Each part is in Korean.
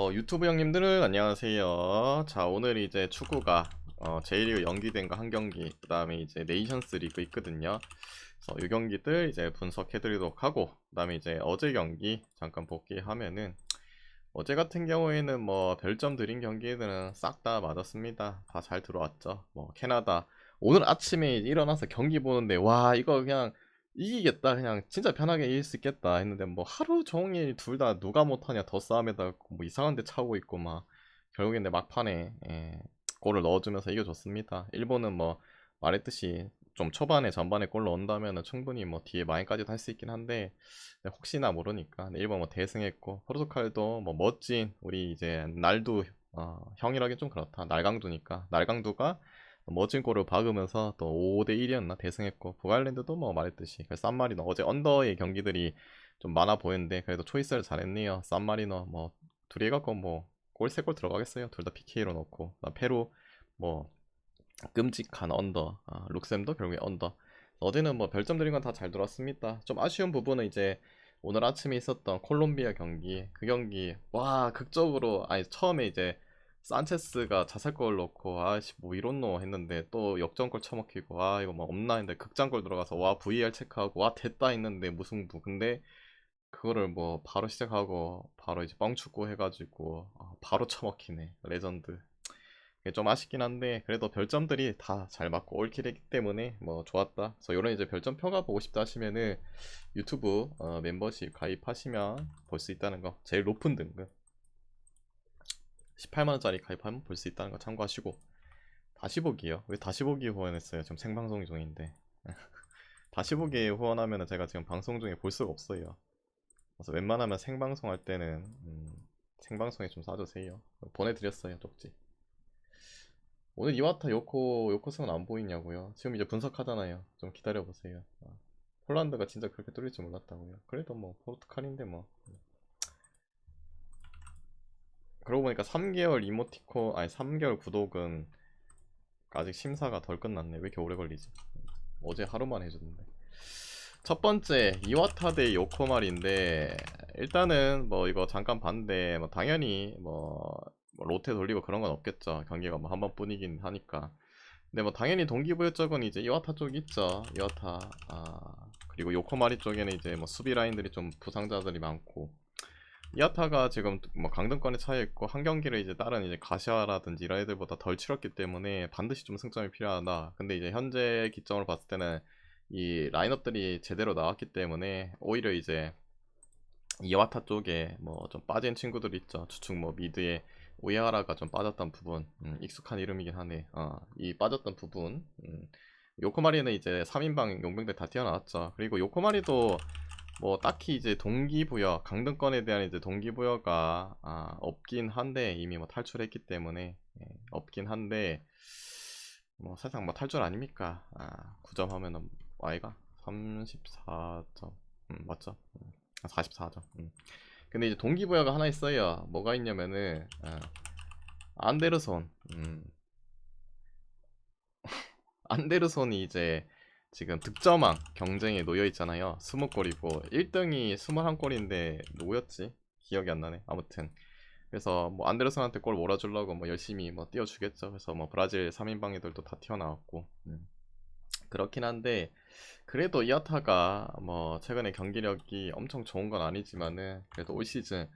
어, 유튜브 형님들은 안녕하세요. 자, 오늘 이제 축구가 어, J리그 연기된 거 한 경기, 그 다음에 이제 네이션스 리그 있거든요. 그래서 이 경기들 이제 분석해드리도록 하고, 그 다음에 이제 어제 경기 잠깐 복귀하면은, 어제 같은 경우에는 뭐 별점 드린 경기들은 싹 다 맞았습니다. 다 잘 들어왔죠. 뭐 캐나다 오늘 아침에 일어나서 경기 보는데 와 이거 그냥 이기겠다. 그냥 진짜 편하게 이길 수 있겠다 했는데 뭐 하루 종일 둘 다 누가 못하냐. 더 싸움에다 뭐 이상한 데 차고 있고 막 결국엔 내 막판에 예, 골을 넣어주면서 이겨줬습니다. 일본은 뭐 말했듯이 좀 초반에 전반에 골 넣은다면 충분히 뭐 뒤에 마인까지도 할 수 있긴 한데 혹시나 모르니까. 일본 뭐 대승했고 포르투갈도 뭐 멋진 우리 이제 날두 어, 형이라기 좀 그렇다. 날강두니까. 날강두가 멋진 골을 박으면서 또 5대 1이었나? 대승했고 북아일랜드도 뭐 말했듯이 쌈마리노 어제 언더의 경기들이 좀 많아 보였는데 그래도 초이스를 잘했네요. 쌈마리노 뭐 둘이 해갖고 뭐골 3골 들어가겠어요? 둘 다 PK로 넣고. 페루 뭐 끔찍한 언더 아, 룩셈도 결국에 언더. 어제는 뭐 별점 드린 건 다 잘 들어왔습니다. 좀 아쉬운 부분은 이제 오늘 아침에 있었던 콜롬비아 경기 그 경기 와 극적으로 아니 처음에 이제 산체스가 자살골 넣고 아씨 뭐 이런노 했는데 또 역전골 처먹히고 아 이거 뭐 없나 했는데 극장골 들어가서 와 VAR 체크하고 와 됐다 했는데 무승부. 근데 그거를 뭐 바로 시작하고 바로 이제 뻥축구 해가지고 아, 바로 처먹히네 레전드. 좀 아쉽긴 한데 그래도 별점들이 다 잘 맞고 올킬했기 때문에 뭐 좋았다. 그래서 이런 이제 별점 평가 보고 싶다 하시면은 유튜브 어, 멤버십 가입하시면 볼 수 있다는 거. 제일 높은 등급 18만원짜리 가입하면 볼 수 있다는 거 참고하시고. 다시 보기요. 왜 다시 보기 후원했어요? 지금 생방송 중인데. 다시 보기 후원하면 제가 지금 방송 중에 볼 수가 없어요. 그래서 웬만하면 생방송 할 때는 음, 생방송에 좀 사주세요. 보내드렸어요 쪽지. 오늘 이와타 요코 요코승은 안 보이냐고요? 지금 이제 분석하잖아요. 좀 기다려보세요. 어. 폴란드가 진짜 그렇게 뚫릴 줄 몰랐다고요. 그래도 뭐 포르투갈인데 뭐 그러고 보니까 3개월 이모티콘 아니 3개월 구독은 아직 심사가 덜 끝났네. 왜 이렇게 오래 걸리지? 어제 하루만 해줬는데. 첫 번째 이와타 대 요코말인데 일단은 뭐 이거 잠깐 봤는데 뭐 당연히 뭐, 뭐 로테 돌리고 그런 건 없겠죠. 경기가 뭐 한 번뿐이긴 하니까. 근데 뭐 당연히 동기부여 쪽은 이제 이와타 쪽 있죠. 이와타 아 그리고 요코마리 쪽에는 이제 뭐 수비 라인들이 좀 부상자들이 많고 이아타가 지금 뭐 강등권에 차여 있고 한 경기를 이제 다른 이제 가시아라든지 이런 애들보다 덜 치렀기 때문에 반드시 좀 승점이 필요하다. 근데 이제 현재 기점으로 봤을 때는 이 라인업들이 제대로 나왔기 때문에 오히려 이제 이와타 쪽에 뭐 좀 빠진 친구들 있죠. 주축 뭐 미드에 오야하라가 좀 빠졌던 부분 음, 익숙한 이름이긴 하네. 어, 이 빠졌던 부분 음, 요코마리는 이제 3인방 용병들 다 뛰어나왔죠. 그리고 요코마리도 뭐 딱히 이제 동기부여 강등권에 대한 이제 동기부여가 아, 없긴 한데 이미 뭐 탈출했기 때문에 예, 없긴 한데 뭐 사실상 뭐 탈출 아닙니까? 아, 9점 하면은 Y가 34점. 음, 맞죠? 음, 44점. 음. 근데 이제 동기부여가 하나 있어요. 뭐가 있냐면은 아, 안데르손. 음. 안데르손이 이제 지금 득점왕 경쟁에 놓여 있잖아요. 20골이고 1등이 21골인데 누구였지? 기억이 안 나네. 아무튼. 그래서 뭐 안데르슨한테 골 몰아주려고 뭐 열심히 뭐 띄워주겠죠. 그래서 뭐 브라질 3인방애들도 다 튀어나왔고. 음. 그렇긴 한데 그래도 이아타가 뭐 최근에 경기력이 엄청 좋은 건 아니지만은 그래도 올 시즌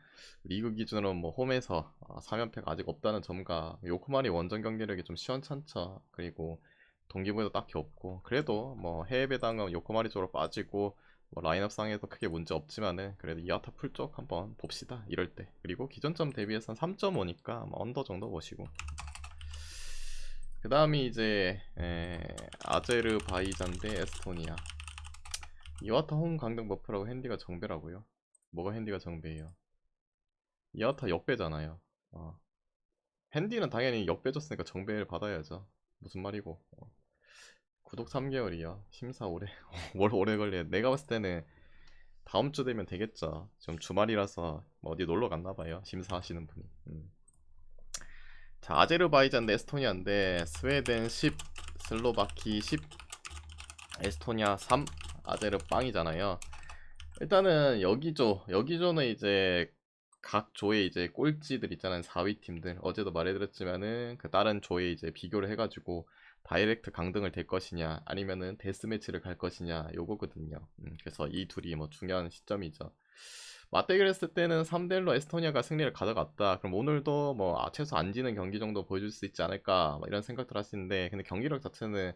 리그 기준으로 뭐 홈에서 3연패가 아직 없다는 점과 요코마리 원정 경기력이 좀 시원찮죠. 그리고 동기부여도 딱히 없고 그래도 뭐 해외 배당은 요코마리 쪽으로 빠지고 뭐 라인업 상에도 크게 문제 없지만은 그래도 이아타 풀 쪽 한번 봅시다 이럴 때 그리고 기존점 대비해서는 3.5니까 뭐 언더 정도 보시고 그 다음이 이제 에, 아제르바이잔 대 에스토니아 이와타 홈 강등 버프라고 핸디가 정배라고요? 뭐가 핸디가 정배예요? 이와타 역배잖아요 어. 핸디는 당연히 역배줬으니까 정배를 받아야죠 무슨 말이고 어. 구독 3개월이요. 심사 오래 뭘 오래 걸려 내가 봤을 때는 다음 주 되면 되겠죠. 지금 주말이라서 뭐 어디 놀러 갔나 봐요. 심사하시는 분이. 음. 자 아제르바이잔 대 에스토니아인데 스웨덴 10 슬로바키 10 에스토니아 3 아제르 빵이잖아요. 일단은 여기조 여기조는 이제 각 조의 이제 꼴찌들 있잖아요. 4위 팀들. 어제도 말해드렸지만은 그 다른 조에 이제 비교를 해가지고 다이렉트 강등을 될 것이냐 아니면은 데스매치를 갈 것이냐 요거거든요. 음, 그래서 이 둘이 뭐 중요한 시점이죠. 맞대결 했을 때는 3대1로 에스토니아가 승리를 가져갔다. 그럼 오늘도 뭐 아, 최소 안 지는 경기 정도 보여줄 수 있지 않을까 뭐 이런 생각들 하시는데 근데 경기력 자체는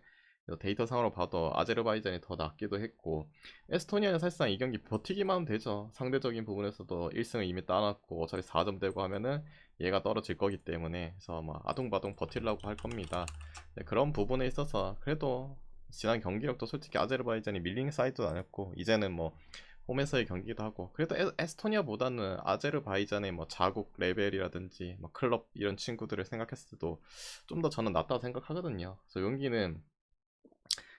데이터 상으로 봐도 아제르바이잔이 더 낫기도 했고 에스토니아는 사실상 이 경기 버티기만 되죠. 상대적인 부분에서도 1승을 이미 따놨고 어차피 4점 되고 하면은 얘가 떨어질 거기 때문에 그래서 뭐 아둥바둥 버틸라고 할 겁니다. 네, 그런 부분에 있어서 그래도 지난 경기력도 솔직히 아제르바이잔이 밀링 사이드도 아니었고 이제는 뭐 홈에서의 경기기도 하고 그래도 에, 에스토니아보다는 아제르바이잔의 뭐 자국 레벨이라든지 뭐 클럽 이런 친구들을 생각했을 때도 좀 더 저는 낫다고 생각하거든요. 그래서 용기는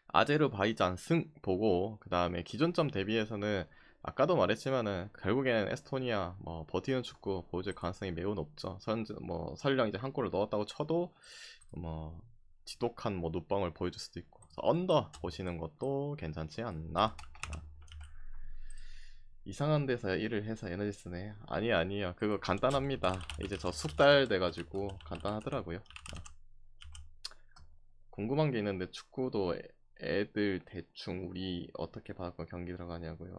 아제르바이잔 승 보고 그 다음에 기존점 대비해서는 아까도 말했지만은 결국에는 에스토니아 뭐 버티는 축구 보여줄 가능성이 매우 높죠. 선, 뭐 설령 이제 한 골을 넣었다고 쳐도 뭐 지독한 뭐 눕방을 보여줄 수도 있고 언더 보시는 것도 괜찮지 않나. 이상한 데서 일을 해서 에너지 쓰네. 아니 아니요. 그거 간단합니다. 이제 저 숙달 돼가지고 간단하더라고요. 궁금한 게 있는데 축구도 애- 애들 대충 우리 어떻게 봐고 경기 들어가냐고요.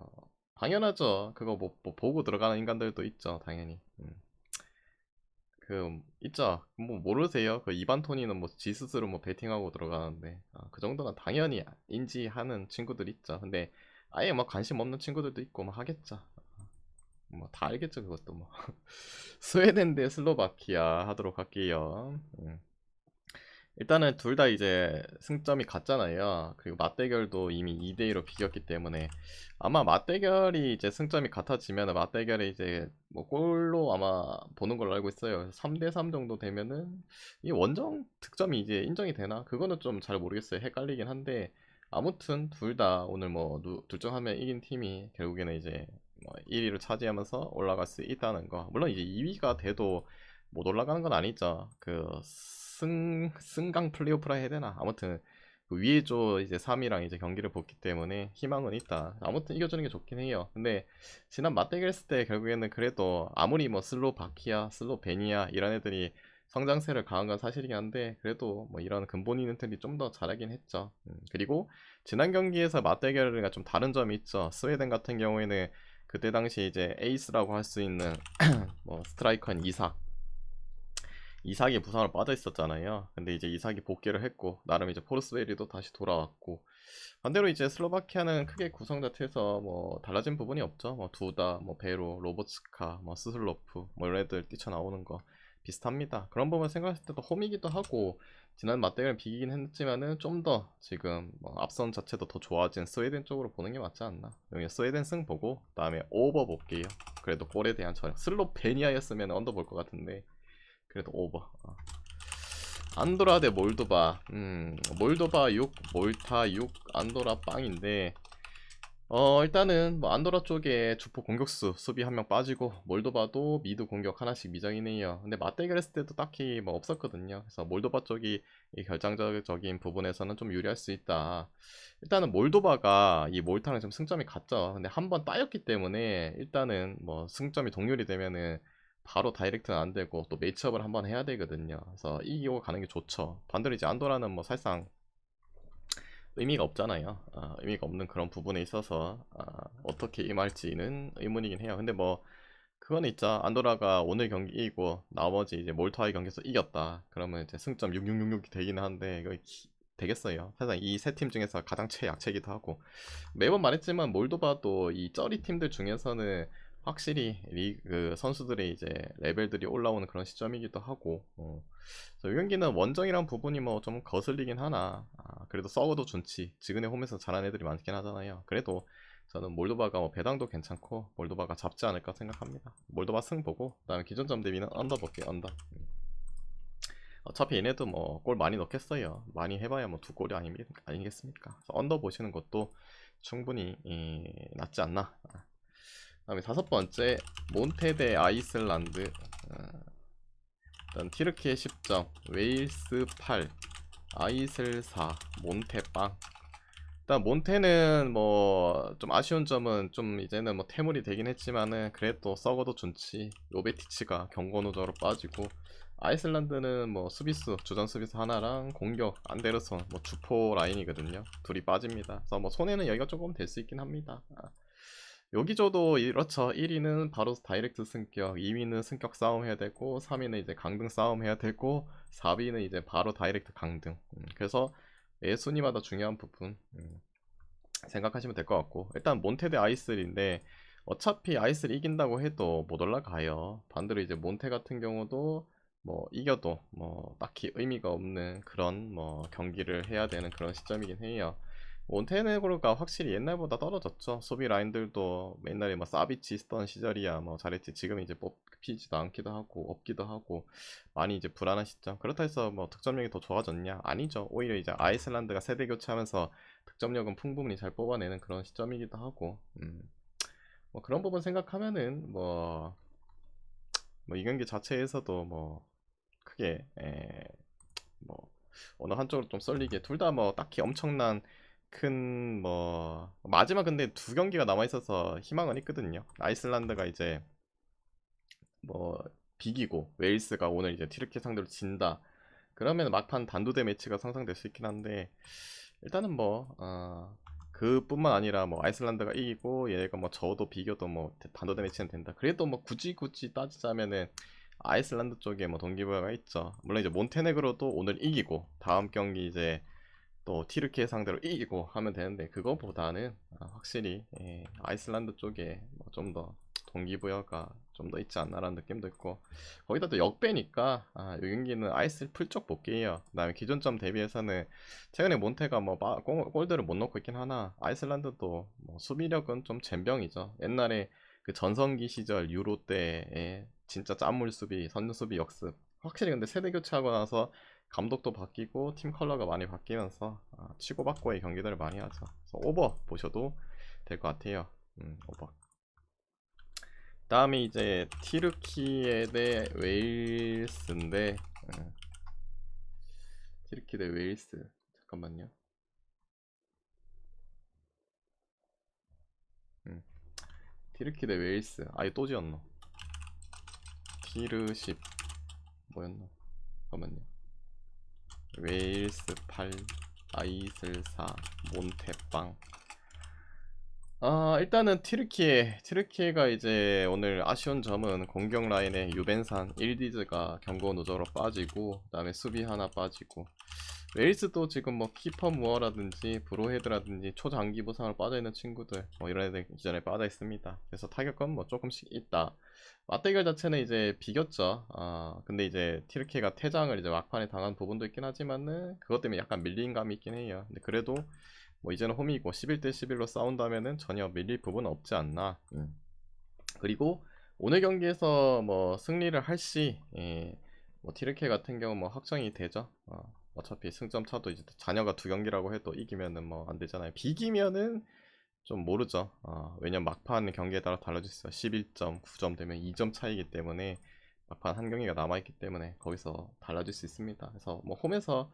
당연하죠. 그거 뭐, 뭐 보고 들어가는 인간들도 있죠. 당연히. 음. 그 있죠. 뭐 모르세요. 그 이반 토니는 뭐 지 스스로 뭐 베팅하고 들어가는데 아, 그 정도는 당연히 인지하는 친구들 있죠. 근데 아예 뭐 관심 없는 친구들도 있고 뭐 하겠죠. 뭐 다 알겠죠 그것도 뭐 스웨덴 대 슬로바키아 하도록 할게요. 음. 일단은 둘 다 이제 승점이 같잖아요. 그리고 맞대결도 이미 2대2로 비겼기 때문에 아마 맞대결이 이제 승점이 같아지면 맞대결에 이제 뭐 골로 아마 보는 걸로 알고 있어요. 3대3 정도 되면은 이 원정 득점이 이제 인정이 되나? 그거는 좀 잘 모르겠어요. 헷갈리긴 한데 아무튼 둘 다 오늘 뭐 둘 중 한 명 이긴 팀이 결국에는 이제 뭐 1위를 차지하면서 올라갈 수 있다는 거. 물론 이제 2위가 돼도 못 올라가는 건 아니죠. 그 승, 승강 플레이오프라 해야 되나? 아무튼 그 위에 조 이제 3위랑 이제 경기를 봤기 때문에 희망은 있다. 아무튼 이겨주는 게 좋긴 해요. 근데 지난 맞대결 했을 때 결국에는 그래도 아무리 뭐 슬로바키아, 슬로베니아 이런 애들이 성장세를 강한 건 사실이긴 한데 그래도 뭐 이런 근본 있는 팀이 좀 더 잘하긴 했죠. 음, 그리고 지난 경기에서 맞대결이랑 좀 다른 점이 있죠. 스웨덴 같은 경우에는 그때 당시 이제 에이스라고 할 수 있는 뭐 스트라이커인 이삭 이삭이 부상으로 빠져 있었잖아요. 근데 이제 이삭이 복귀를 했고 나름 이제 포르스베리도 다시 돌아왔고 반대로 이제 슬로바키아는 크게 구성 자체에서 뭐 달라진 부분이 없죠. 뭐 두다, 뭐 베로, 로보츠카, 뭐 스슬로프 뭐 이런 애들 뛰쳐나오는 거 비슷합니다. 그런 부분 생각했을 때도 홈이기도 하고 지난 맞대결 비기긴 했지만은 좀 더 지금 뭐 앞선 자체도 더 좋아진 스웨덴 쪽으로 보는 게 맞지 않나. 여기 스웨덴 승 보고 그다음에 오버 볼게요. 그래도 골에 대한 처리. 슬로베니아였으면 언더 볼 것 같은데 그래도 오버. 어. 안도라 대 몰도바. 음, 몰도바 6, 몰타 6, 안도라 빵인데 어, 일단은 뭐 안도라 쪽에 주포 공격수 수비 한 명 빠지고 몰도바도 미드 공격 하나씩 미정이네요. 근데 맞대결 했을 때도 딱히 뭐 없었거든요. 그래서 몰도바 쪽이 이 결정적인 부분에서는 좀 유리할 수 있다. 일단은 몰도바가 이 몰타랑 좀 승점이 같죠. 근데 한 번 따였기 때문에 일단은 뭐 승점이 동률이 되면은 바로 다이렉트는 안 되고 또 매치업을 한번 해야 되거든요. 그래서 이기고 가는 게 좋죠. 반대로 이제 안도라는 뭐 사실상 의미가 없잖아요. 아, 의미가 없는 그런 부분에 있어서 아, 어떻게 임할지는 의문이긴 해요. 근데 뭐 그거는 있죠. 안도라가 오늘 경기 이기고 나머지 이제 몰타의 경기에서 이겼다. 그러면 이제 승점 6666이 되긴 하는데 이거 기- 되겠어요. 사실 이 세 팀 중에서 가장 최약체이기도 하고 매번 말했지만 몰도바도 이 쩌리 팀들 중에서는 확실히 리그 선수들의 이제 레벨들이 올라오는 그런 시점이기도 하고 어. 이 경기는 원정이란 부분이 뭐 좀 거슬리긴 하나 아, 그래도 서버도 준치 지근해 홈에서 잘하는 애들이 많긴 하잖아요. 그래도 저는 몰도바가 뭐 배당도 괜찮고 몰도바가 잡지 않을까 생각합니다. 몰도바 승 보고 그 다음에 기존점 대비는 언더 볼게요 언더. 음. 어차피 얘네도 뭐 골 많이 넣겠어요. 많이 해봐야 뭐 두 골이 아니, 아니겠습니까? 언더 보시는 것도 충분히 이, 낫지 않나. 아. 다음에 다섯 번째 몬테 대 아이슬란드. 어, 일단 티르키의 10점 웨일스 8 아이슬 4 몬테 빵. 일단 몬테는 뭐 좀 아쉬운 점은 좀 이제는 뭐 태물이 되긴 했지만은 그래도 썩어도 좋지. 요베티치가 경고 누적으로 빠지고 아이슬란드는 뭐 수비수 주전 수비수 하나랑 공격 안데르손 뭐 주포 라인이거든요. 둘이 빠집니다. 그래서 뭐 손해는 여기가 조금 될 수 있긴 합니다. 아. 여기저도 이렇죠. 1위는 바로 다이렉트 승격 2위는 승격 싸움 해야 되고 3위는 이제 강등 싸움 해야 되고 4위는 이제 바로 다이렉트 강등. 음, 그래서 매 순위마다 중요한 부분 음, 생각하시면 될 것 같고. 일단 몬테 대 아이슬인데 어차피 아이슬 이긴다고 해도 못 올라가요. 반대로 이제 몬테 같은 경우도 뭐 이겨도 뭐 딱히 의미가 없는 그런 뭐 경기를 해야 되는 그런 시점이긴 해요 몬테네그로가 확실히 옛날보다 떨어졌죠. 수비 라인들도 옛날에 뭐 사비치 있던 시절이야 뭐 잘했지. 지금 이제 뽑히지도 않기도 하고 없기도 하고 많이 이제 불안한 시점 그렇다 해서 뭐 득점력이 더 좋아졌냐? 아니죠. 오히려 이제 아이슬란드가 세대 교체하면서 득점력은 풍부히 잘 뽑아내는 그런 시점이기도 하고 음. 뭐 그런 부분 생각하면은 뭐뭐이 경기 자체에서도 뭐 크게 에, 뭐 어느 한쪽으로 좀 쏠리게 둘 다 뭐 딱히 엄청난 큰 뭐 마지막 근데 두 경기가 남아 있어서 희망은 있거든요. 아이슬란드가 이제 뭐 비기고 웨일스가 오늘 이제 티르키 상대로 진다. 그러면 막판 단두대 매치가 상상될 수 있긴 한데 일단은 뭐 어, 그뿐만 아니라 뭐 아이슬란드가 이기고 얘가 뭐 저도 비겨도 뭐 단도대 매치는 된다. 그래도 뭐 굳이 굳이 따지자면은 아이슬란드 쪽에 뭐 동기부여가 있죠. 물론 이제 몬테네그로도 오늘 이기고 다음 경기 이제 또 티르키에 상대로 이기고 하면 되는데 그거보다는 아, 확실히 예, 아이슬란드 쪽에 뭐좀더 동기부여가 좀 더 있지 않나라는 느낌도 있고 거기다 또 역배니까 아, 이 경기는 아이슬 풀쪽 볼게요. 그 다음에 기존점 대비해서는 최근에 몬테가 뭐 바, 골, 들을못 넣고 있긴 하나 아이슬란드도 뭐 수비력은 좀 젬병이죠. 옛날에 그 전성기 시절 유로 때에 진짜 짠물 수비 선수 수비 역습. 확실히 근데 세대 교체하고 나서 감독도 바뀌고 팀 컬러가 많이 바뀌면서 아, 치고받고의 경기들을 많이 하죠. 오버 보셔도 될 것 같아요. 음, 오버. 다음에 이제 티르키에 대 웨일스인데 음. 티르키 대 웨일스 잠깐만요. 음. 티르키 대 웨일스 아예 또 지었노 티르십 뭐였노 잠깐만요 웨일스 8 아이슬 4 몬테빵. 아 일단은 티르키에 티르키에가 이제 오늘 아쉬운 점은 공격 라인에 유벤산 1디즈가 경고 누적으로 빠지고 그 다음에 수비 하나 빠지고 웨일스도 지금 뭐 키퍼 무어라든지 브로헤드라든지 초장기 부상을 빠져있는 친구들 뭐 이런 애들 이전에 빠져있습니다. 그래서 타격감 뭐 조금씩 있다. 맞대결 자체는 이제 비겼죠. 아 근데 이제 티르키가 퇴장을 이제 막판에 당한 부분도 있긴 하지만은 그것 때문에 약간 밀린 감이 있긴 해요. 근데 그래도 뭐 이제는 홈이고 11대 11로 싸운다면은 전혀 밀릴 부분은 없지 않나. 음. 그리고 오늘 경기에서 뭐 승리를 할시 예, 뭐 티르케 같은 경우 뭐 확정이 되죠. 어. 어차피 승점 차도 이제 자녀가 두 경기라고 해도 이기면은 뭐 안 되잖아요. 비기면은 좀 모르죠. 어, 왜냐면 막판 경기에 따라 달라질 수 있어요. 11점, 9점 되면 2점 차이기 때문에 막판 한 경기가 남아있기 때문에 거기서 달라질 수 있습니다. 그래서 뭐 홈에서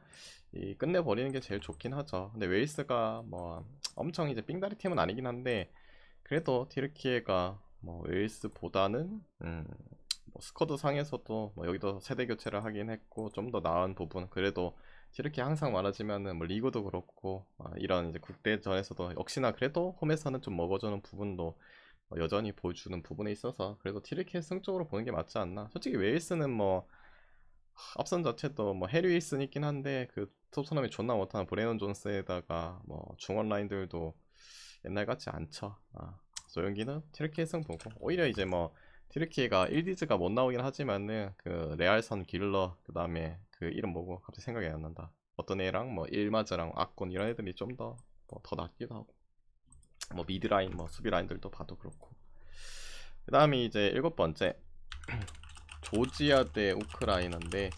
이 끝내버리는 게 제일 좋긴 하죠. 근데 웨일스가 뭐 엄청 이제 삥다리 팀은 아니긴 한데 그래도 티르키에가 뭐 웨일스보다는 음, 뭐 스쿼드 상에서도 뭐 여기도 세대 교체를 하긴 했고 좀 더 나은 부분 그래도 이렇게 항상 말하지만은 뭐 리그도 그렇고 아, 이런 이제 국대전에서도 역시나 그래도 홈에서는 좀 먹어주는 부분도 어, 여전히 보여주는 부분에 있어서 그래도 티르키의 승적으로 보는 게 맞지 않나. 솔직히 웨일스는 뭐 앞선 자체도 뭐 해리 윌슨 있긴 한데 그 토트넘이 존나 못하는 브레넌 존스에다가 뭐 중원 라인들도 옛날 같지 않죠. 아, 소연기는 티르키의 승 보고. 오히려 이제 뭐 티르키가 1디즈가 못 나오긴 하지만은 그 레알선 길러 그 다음에 그 이름 뭐고 갑자기 생각이 안 난다. 어떤 애랑 뭐 일마즈랑 아콘 이런 애들이 좀 더더 뭐 더 낫기도 하고 뭐 미드라인 뭐 수비라인들도 봐도 그렇고. 그 다음에 이제 일곱 번째. 조지아 대 우크라이나인데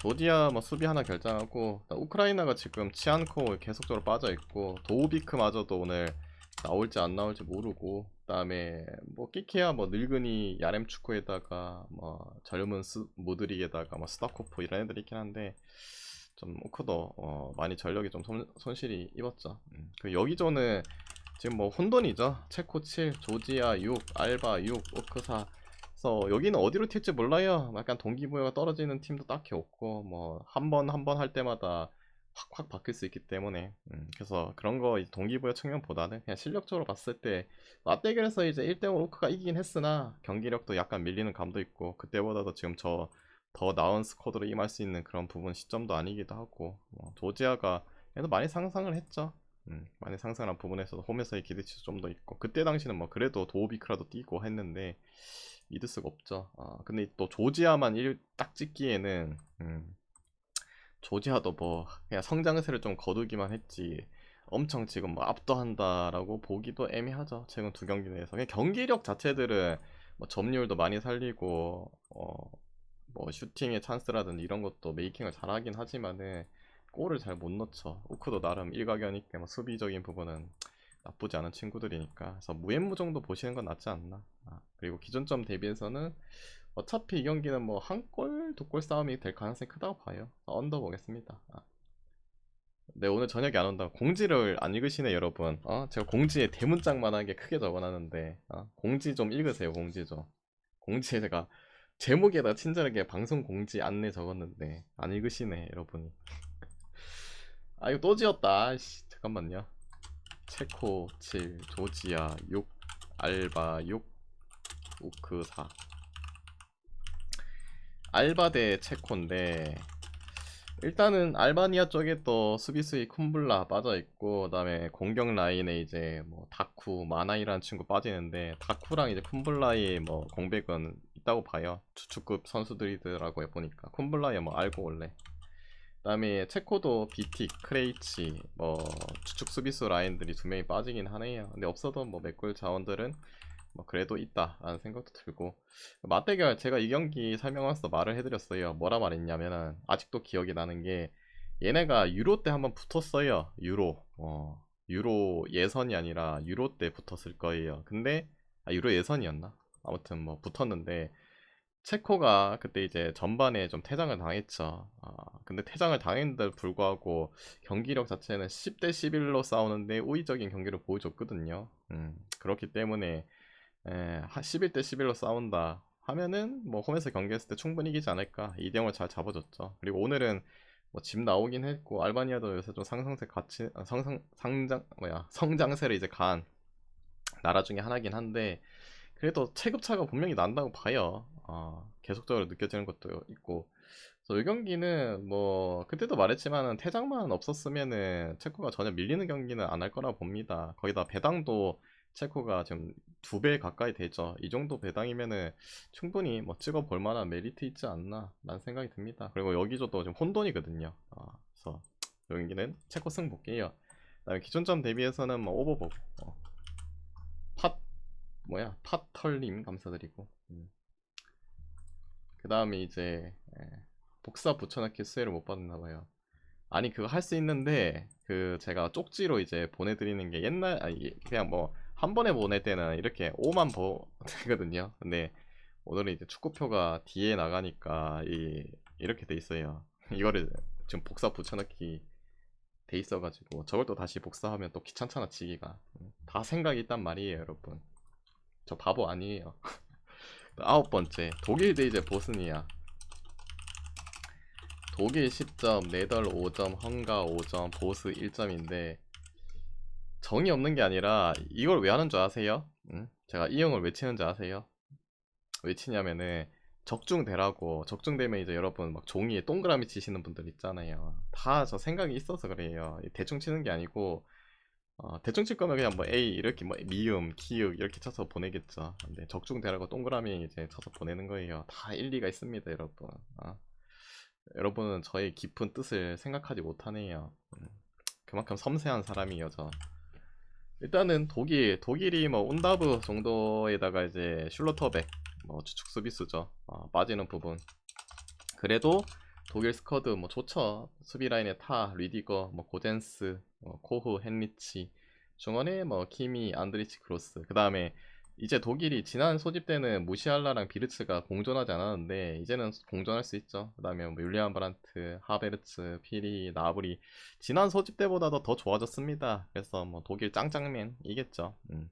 조지아 뭐 수비 하나 결정하고 우크라이나가 지금 치안코 계속적으로 빠져있고 도우비크마저도 오늘 나올지 안 나올지 모르고 그 다음에 뭐 끼케야 뭐 늙은이 야렘 축구에다가 뭐 젊은 스, 모드릭에다가 뭐 스타코프 이런 애들이 있긴 한데 좀 오크도 어, 많이 전력이 좀 손, 손실이 입었죠. 음. 그 여기저는 지금 뭐 혼돈이죠. 체코 7, 조지아 6, 알바 6, 오크 4. 그래서 여기는 어디로 튈지 몰라요. 약간 동기부여가 떨어지는 팀도 딱히 없고 뭐 한 번 한 번 할 때마다 확확 바뀔 수 있기 때문에. 음, 그래서 그런 거 동기부여 측면보다는 그냥 실력적으로 봤을 때 맞대결에서 이제 1대5 오크가 이기긴 했으나 경기력도 약간 밀리는 감도 있고 그때보다도 지금 저 더 나은 스쿼드로 임할 수 있는 그런 부분 시점도 아니기도 하고 뭐 조지아가 그래도 많이 상상을 했죠. 음, 많이 상상한 부분에서도 홈에서의 기대치도 좀 더 있고 그때 당시는 뭐 그래도 도우비크라도 뛰고 했는데 믿을 수가 없죠. 아, 근데 또 조지아만 1딱 찍기에는 음, 조지아도 뭐 그냥 성장세를 좀 거두기만 했지 엄청 지금 뭐 압도한다라고 보기도 애매하죠. 최근 두 경기 내에서. 경기력 자체들은 뭐 점유율도 많이 살리고 어 뭐 슈팅의 찬스라든지 이런 것도 메이킹을 잘하긴 하지만은 골을 잘 못 넣죠. 우크도 나름 일가견있게 뭐 수비적인 부분은 나쁘지 않은 친구들이니까. 그래서 무앤무 정도 보시는 건 낫지 않나. 아, 그리고 기존점 대비해서는 어차피 이 경기는 뭐 한 골, 두 골 싸움이 될 가능성이 크다고 봐요. 언더 보겠습니다. 아. 네, 오늘 저녁에 안 온다고 공지를 안 읽으시네, 여러분. 어? 제가 공지에 대문짝만하게 크게 적어놨는데, 어? 공지 좀 읽으세요, 공지 좀. 공지에 제가 제목에다 친절하게 방송 공지 안내 적었는데, 안 읽으시네, 여러분이. 아, 이거 또 지었다. 아이씨, 잠깐만요. 체코 7, 조지아 6, 알바 6, 우크 4. 알바 대 체코인데 일단은 알바니아 쪽에 또 수비수의 쿰블라 빠져있고 그 다음에 공격 라인에 이제 뭐 다쿠 마나이라는 친구 빠지는데 다쿠랑 이제 쿰블라의 뭐 공백은 있다고 봐요. 주축급 선수들이더라고 보니까. 쿰블라야 뭐 알고 원래. 그 다음에 체코도 비틱, 크레이치 뭐 주축 수비수 라인들이 두 명이 빠지긴 하네요. 근데 없어도 뭐 메꿀 자원들은 뭐 그래도 있다라는 생각도 들고. 맞대결 제가 이 경기 설명하면서 말을 해드렸어요. 뭐라 말했냐면은 아직도 기억이 나는 게 얘네가 유로 때 한번 붙었어요. 유로. 어, 유로 예선이 아니라 유로 때 붙었을 거예요. 근데 아, 유로 예선이었나? 아무튼 뭐 붙었는데 체코가 그때 이제 전반에 좀 퇴장을 당했죠. 아, 근데 퇴장을 당했는데도 불구하고 경기력 자체는 10대 11로 싸우는데 우위적인 경기를 보여줬거든요. 음, 그렇기 때문에 예, 11대 11로 싸운다 하면은 뭐 홈에서 경기했을 때 충분히 이기지 않을까. 2대0을 잘 잡아줬죠. 그리고 오늘은 뭐 집 나오긴 했고 알바니아도 요새 좀 상승세 같이 아, 상상 상장 뭐야 성장세를 이제 간 나라 중에 하나긴 한데 그래도 체급차가 분명히 난다고 봐요. 어, 계속적으로 느껴지는 것도 있고. 그래서 이 경기는 뭐 그때도 말했지만은 퇴장만 없었으면은 체코가 전혀 밀리는 경기는 안 할 거라 봅니다. 거기다 배당도 체코가 지금 두 배 가까이 되죠. 이 정도 배당이면은 충분히 뭐 찍어 볼 만한 메리트 있지 않나 라는 생각이 듭니다. 그리고 여기저도 지금 혼돈이거든요. 어, 그래서 여기는 체코 승 볼게요. 그다음에 기존점 대비해서는 뭐 오버보고 어. 팟 뭐야 팟털님 감사드리고 음. 그 다음에 이제 예, 복사 붙여넣기 수혜를 못 받았나봐요. 아니 그거 할 수 있는데 그 제가 쪽지로 이제 보내드리는 게 옛날 아니 그냥 뭐 한 번에 보낼 때는 이렇게 5만 보 되거든요. 근데 오늘은 이제 축구표가 뒤에 나가니까 이 이렇게 돼 있어요. 이거를 지금 복사 붙여넣기 돼 있어가지고 저걸 또 다시 복사하면 또 귀찮잖아 지기가. 다 생각이 있단 말이에요 여러분. 저 바보 아니에요. 아홉 번째. 독일 대 이제 보스니아. 독일 10점, 네덜 5점, 헝가 5점, 보스 1점인데 정이 없는 게 아니라 이걸 왜 하는 줄 아세요? 응? 제가 이 형을 왜 치는 줄 아세요? 왜 치냐면은 적중되라고 적중되면 이제 여러분 막 종이에 동그라미 치시는 분들 있잖아요 다 저 생각이 있어서 그래요 대충 치는 게 아니고 어, 대충 칠 거면 그냥 뭐 A 이렇게 뭐 미음, 키읔 이렇게 쳐서 보내겠죠 근데 적중되라고 동그라미 이제 쳐서 보내는 거예요 다 일리가 있습니다 여러분 어. 여러분은 저의 깊은 뜻을 생각하지 못하네요. 음, 그만큼 섬세한 사람이에요, 저. 일단은 독일, 독일이 뭐 운다브 정도에다가 이제 슐로터백, 뭐 주축 수비수죠. 어, 빠지는 부분. 그래도 독일 스쿼드 뭐 좋죠. 수비 라인에 타, 리디거, 뭐 고젠스, 뭐 코후, 헨리치, 중원에 뭐 키미, 안드리치, 크로스. 그 다음에 이제 독일이 지난 소집 때는 무시알라랑 비르츠가 공존하지 않았는데 이제는 공존할 수 있죠. 그 다음에 뭐 율리안 브란트, 하베르츠, 피리, 나브리 지난 소집 때보다도 더 좋아졌습니다. 그래서 뭐 독일 짱짱맨 이겠죠. 음.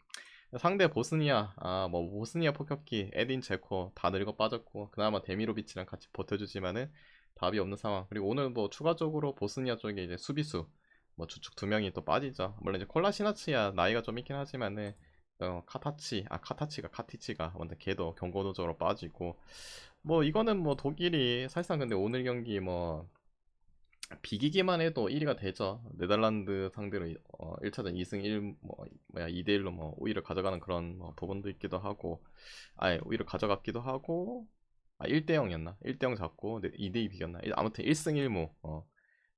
상대 보스니아, 아 뭐 보스니아 폭격기, 에딘 제코 다 늙어 빠졌고 그나마 데미로비치랑 같이 버텨주지만은 답이 없는 상황. 그리고 오늘 뭐 추가적으로 보스니아 쪽에 이제 수비수 뭐 주축 두 명이 또 빠지죠. 물론 이제 콜라시나치야 나이가 좀 있긴 하지만은 어, 카타치, 아 카타치가 카티치가 완전 걔도 경고도적으로 빠지고 뭐 이거는 뭐 독일이 사실상 근데 오늘 경기 뭐 비기기만 해도 1위가 되죠. 네덜란드 상대로 어, 1차전 2승 1 뭐, 뭐야 2대 1로 뭐 오히려 가져가는 그런 뭐 부분도 있기도 하고 아예 오히려 가져갔기도 하고 아 1대 0이었나? 1대 0 잡고 2대 2 비겼나? 아무튼 1승 1무 어.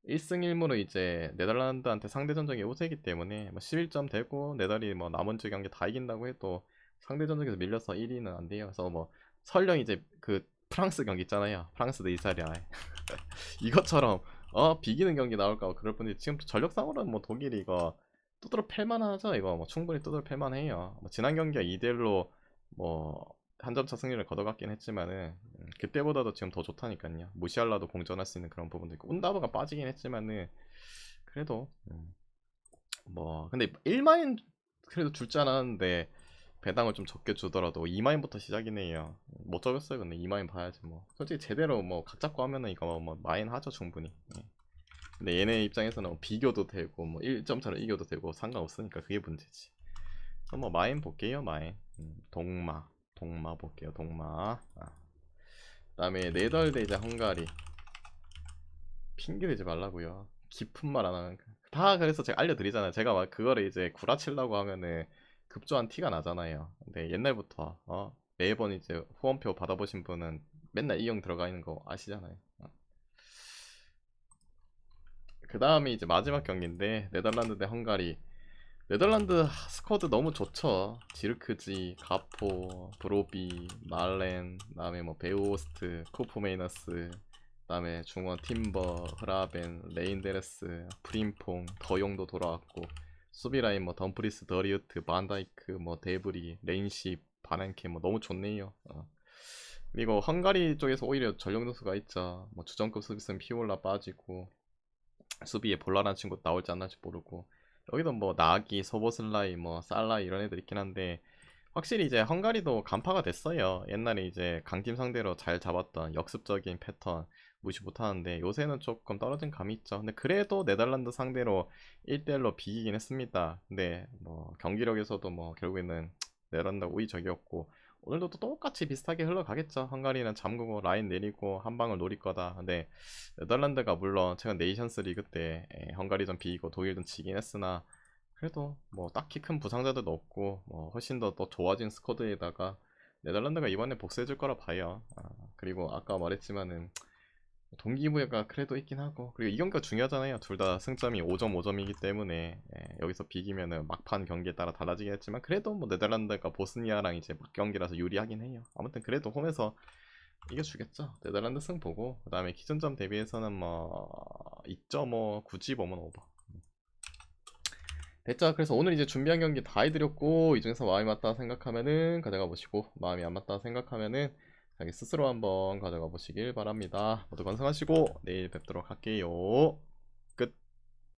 1승 1무로 이제 네덜란드한테 상대 전적이 우세이기 때문에 뭐 11점 되고 네덜이 뭐 나머지 경기 다 이긴다고 해도 상대 전적에서 밀려서 1위는 안 돼요. 그래서 뭐 설령 이제 그 프랑스 경기 있잖아요. 프랑스 대 이탈리아 이것처럼 어 비기는 경기 나올까 그럴 뿐이지 지금 전력상으로는 뭐 독일이 이거 두드러 팰만하죠. 이거 뭐 충분히 두드러 팰만해요. 뭐 지난 경기가 2대 1로 뭐 한 점차 승리를 거둬갔긴 했지만은 음, 그때보다도 지금 더 좋다니까요. 무시할라도 공전할 수 있는 그런 부분도 있고 운다브가 빠지긴 했지만은 그래도 음, 뭐 근데 1마인 그래도 줄 줄 알았는데 배당을 좀 적게 주더라도 2마인부터 시작이네요. 못 적었어요. 근데 2마인 봐야지 뭐. 솔직히 제대로 뭐 각 잡고 하면은 이거 뭐 마인 하죠 충분히. 예. 근데 얘네 입장에서는 뭐 비교도 되고 뭐 1점 차로 이겨도 되고 상관없으니까 그게 문제지. 뭐 마인 볼게요 마인. 음, 동마 동마 볼게요 동마. 아. 그 다음에 네덜대 이제 헝가리. 핑계 대지 말라고요. 깊은 말 안 하면 다 그래서 제가 알려드리잖아요. 제가 막 그거를 이제 구라치려고 하면은 급조한 티가 나잖아요. 근데 옛날부터 어, 매번 이제 후원표 받아보신 분은 맨날 이형 들어가 있는 거 아시잖아요. 어. 그 다음에 이제 마지막 경기인데 네덜란드 대 헝가리. 네덜란드 스쿼드 너무 좋죠. 지르크지, 가포, 브로비, 말렌, 그다음에 뭐 베오스트, 코프메이너스, 그다음에 중원 팀버, 흐라벤, 레인데레스, 프림퐁, 더용도 돌아왔고 수비 라인 뭐 덤프리스, 더리우트, 반다이크, 뭐 데브리, 레인십, 바렌케 뭐 너무 좋네요. 어. 그리고 헝가리 쪽에서 오히려 전력 누수가 있죠. 뭐 주전급 수비수는 피올라 빠지고 수비에 볼라란 친구 나올지 안 나올지 모르고 여기도 뭐 나기, 소보슬라이, 뭐 살라 이런 애들 있긴 한데 확실히 이제 헝가리도 간파가 됐어요. 옛날에 이제 강팀 상대로 잘 잡았던 역습적인 패턴 무시 못하는데 요새는 조금 떨어진 감이 있죠. 근데 그래도 네덜란드 상대로 1대1로 비기긴 했습니다. 근데 뭐 경기력에서도 뭐 결국에는 네덜란드 우위적이었고 오늘도 또 똑같이 비슷하게 흘러가겠죠. 헝가리는 잠그고 라인 내리고 한 방을 노릴 거다. 근데 네덜란드가 물론 최근 네이션스 리그 때 에, 헝가리전 비기고 독일전 지긴 했으나 그래도 뭐 딱히 큰 부상자들도 없고 뭐 훨씬 더 더 좋아진 스쿼드에다가 네덜란드가 이번에 복수해줄 거라 봐요. 아, 그리고 아까 말했지만은 동기부여가 그래도 있긴 하고. 그리고 이 경기가 중요하잖아요. 둘 다 승점이 5점 5점이기 때문에. 예, 여기서 비기면은 막판 경기에 따라 달라지긴 했지만 그래도 뭐 네덜란드가 보스니아랑 이제 막 경기라서 유리하긴 해요. 아무튼 그래도 홈에서 이겨주겠죠. 네덜란드 승 보고 그 다음에 기존점 대비해서는 뭐 2.5 굳이 보면 오버. 됐죠. 그래서 오늘 이제 준비한 경기 다 해드렸고 이 중에서 마음이 맞다 생각하면은 가져가 보시고 마음이 안 맞다 생각하면은 자기 스스로 한번 가져가 보시길 바랍니다. 모두 건승하시고 내일 뵙도록 할게요.